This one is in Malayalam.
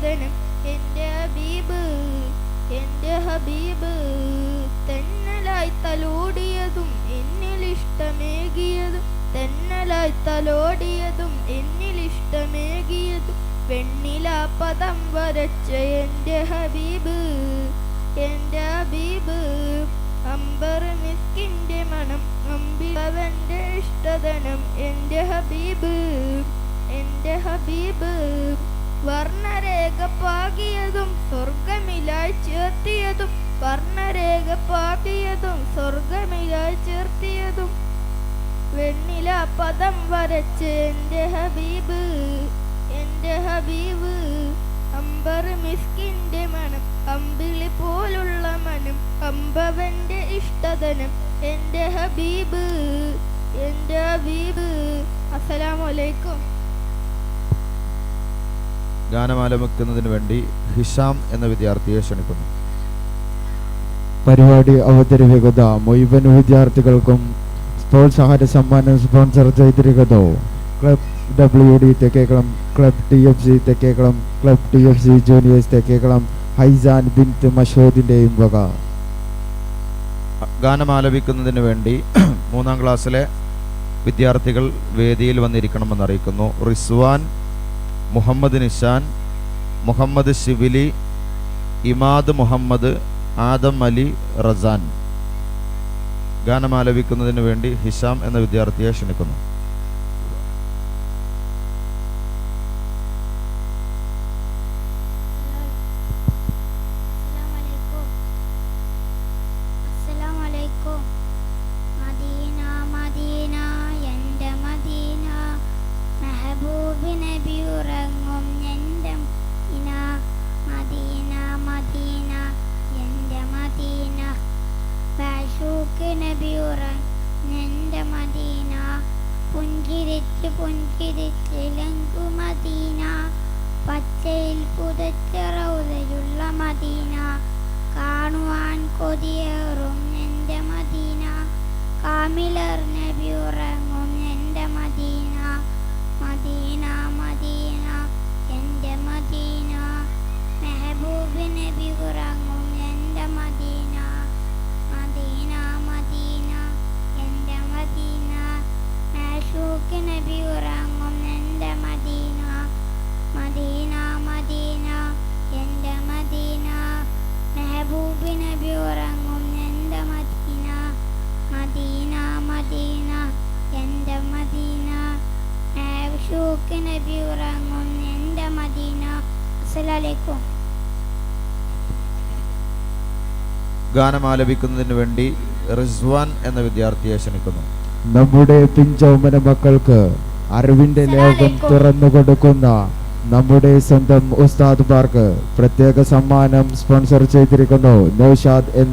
ഇഷ്ടതനം എന്റെ ഹബീബ് എന്റെ ഹബീബ് തെന്നലായി തലോടിയതും എന്നിൽ ഇഷ്ടമേകിയതും തെന്നലായി തലോടിയതും എന്നിൽ ഇഷ്ടമേകിയതും. വെണ്ണില പദം വരച്ച എന്റെ ഹബീബ് എന്റെ ഹബീബ് അമ്പർ മിസ്കിന്റെ മണം അമ്പിളവന്റെ ഇഷ്ടതനം എന്റെ ഹബീബ് എന്റെ ഹബീബ് വർണരേഖ സ്വർഗമിലായി ചേർത്തിയതും വർണരേഖ സ്വർഗമിലായി ചേർത്തിയതും വെണ്ണില പദം വരച്ച് എന്റെ ഹബീബ് എന്റെ ഹബീബ്. അമ്പർ മിസ്കിന്റെ മണം അമ്പിളി പോലുള്ള മനം അമ്പവന്റെ ഇഷ്ടതനം എന്റെ ഹബീബ് എന്റെ ഹബീബ്. അസ്സലാമു അലൈക്കും ഗാനമാലപിക്കുന്നതിന് വേണ്ടി ഹിഷാം എന്ന വിദ്യാർത്ഥിയെ ക്ഷണിക്കുന്നു. പരിപാടി അവതരിപ്പിക്കുന്ന മുഴുവൻ വിദ്യാർത്ഥികൾക്കും പ്രോത്സാഹന സമ്മാനം സ്പോൺസർ ചെയ്തിരിക്കുന്നു. Club W D Thekkekalam club T F C Thekkekalam club T F C juniors Thekkekalam Haisan Binth മഷൂദിന്റെയും വക. ഗാനമാലപിക്കുന്നതിന് വേണ്ടി മൂന്നാം ക്ലാസ്സിലെ വിദ്യാർത്ഥികൾ വേദിയിൽ വന്നിരിക്കണമെന്ന് അറിയിക്കുന്നു. റിസ്വാൻ മുഹമ്മദ് നിഷാൻ മുഹമ്മദ് ശിവിലി ഇമാദ് മുഹമ്മദ് ആദം അലി റസാൻ. ഗാനം ആലപിക്കുന്നതിന് വേണ്ടി ഹിഷാം എന്ന വിദ്യാർത്ഥിയെ ക്ഷണിക്കുന്നു. പുഞ്ചിരിച്ച് പുഞ്ചിരിച്ച് ലങ്കു മദീന പച്ചയിൽ പുതച്ച റൗദയുള്ള മദീന കാണുവാൻ കൊതിയേറും എന്റെ മദീന കാമിലർ നബി എന്റെ മദീന മദീന മദീന എന്റെ മദീന മെഹബൂബ് നബി ഉറങ്ങും എന്റെ മദീന. മെഹബൂബ് നബി ഉറങ്ങും എന്റെ മദീന മദീന മദീന എന്റെ മദീന മാഷൂക്ക് നബി ഉറങ്ങും എന്റെ മദീന ഗാനം ഗാനമാലപിക്കുന്നതിന് വേണ്ടി റിസ്വാൻ എന്ന വിദ്യാർത്ഥിയെ ക്ഷണിക്കുന്നു. നമ്മുടെ പിഞ്ചൗമന മക്കൾക്ക് അറിവിന്റെ ലോകം തുറന്നു കൊടുക്കുന്ന നമ്മുടെ സ്വന്തം ഉസ്താദ് പാർക്ക് പ്രത്യേക സമ്മാനം സ്പോൺസർ ചെയ്തിരിക്കുന്നു. നൗഷാദ് എന്ന